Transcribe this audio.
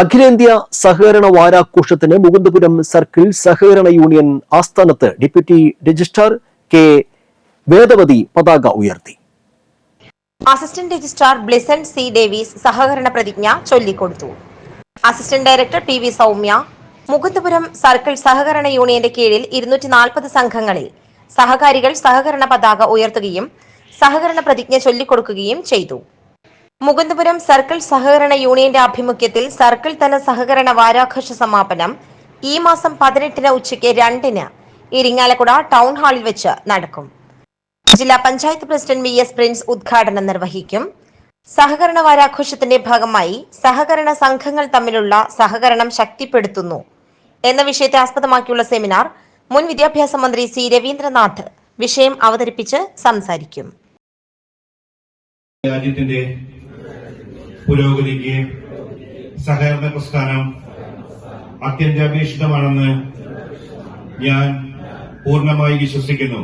അഖിലേന്ത്യാ സഹകരണ വാരാഘോഷത്തിന് മുകുന്ദപുരം സർക്കിൾ സഹകരണ യൂണിയൻ ആസ്ഥാനത്ത് ഡെപ്യൂട്ടി രജിസ്ട്രാർ കെ വേദവതി പതാക ഉയർത്തി. Assistant registrar Blisson C Davis സഹകരണ പ്രതിജ്ഞ ചൊല്ലിക്കൊടുത്തു. Assistant director P V Soumya Mukundapuram circle സഹകരണ യൂണിയന്റെ കീഴിൽ ഇരുന്നൂറ്റി നാൽപ്പത് സംഘങ്ങളിൽ സഹകാരികൾ സഹകരണ പതാക ഉയർത്തുകയും സഹകരണ പ്രതിജ്ഞ ചൊല്ലിക്കൊടുക്കുകയും ചെയ്തു. മുകുന്ദപുരം സർക്കിൾ സഹകരണ യൂണിയന്റെ ആഭിമുഖ്യത്തിൽ സർക്കിൾ തല സഹകരണ വാരാഘോഷ സമാപനം ഈ മാസം പതിനെട്ടിന് ഉച്ചയ്ക്ക് രണ്ടിന് ഇരിങ്ങാലക്കുട ടൗൺ ഹാളിൽ വെച്ച് നടക്കും. ജില്ലാ panchayat president V S Prince ഉദ്ഘാടനം നിർവഹിക്കും. സഹകരണ വാരാഘോഷത്തിന്റെ ഭാഗമായി സഹകരണ സംഘങ്ങൾ തമ്മിലുള്ള സഹകരണം ശക്തിപ്പെടുത്തുന്നു എന്ന വിഷയത്തെ ആസ്പദമാക്കിയുള്ള സെമിനാർ മുൻ വിദ്യാഭ്യാസ മന്ത്രി സി രവീന്ദ്രനാഥ് വിഷയം അവതരിപ്പിച്ച് സംസാരിക്കും. രാജ്യത്തിന്റെ പുരോഗതിക്ക് സഹകരണ പ്രസ്ഥാനം അത്യന്താപേക്ഷിതമാണെന്ന് ഞാൻ പൂർണമായി വിശ്വസിക്കുന്നു.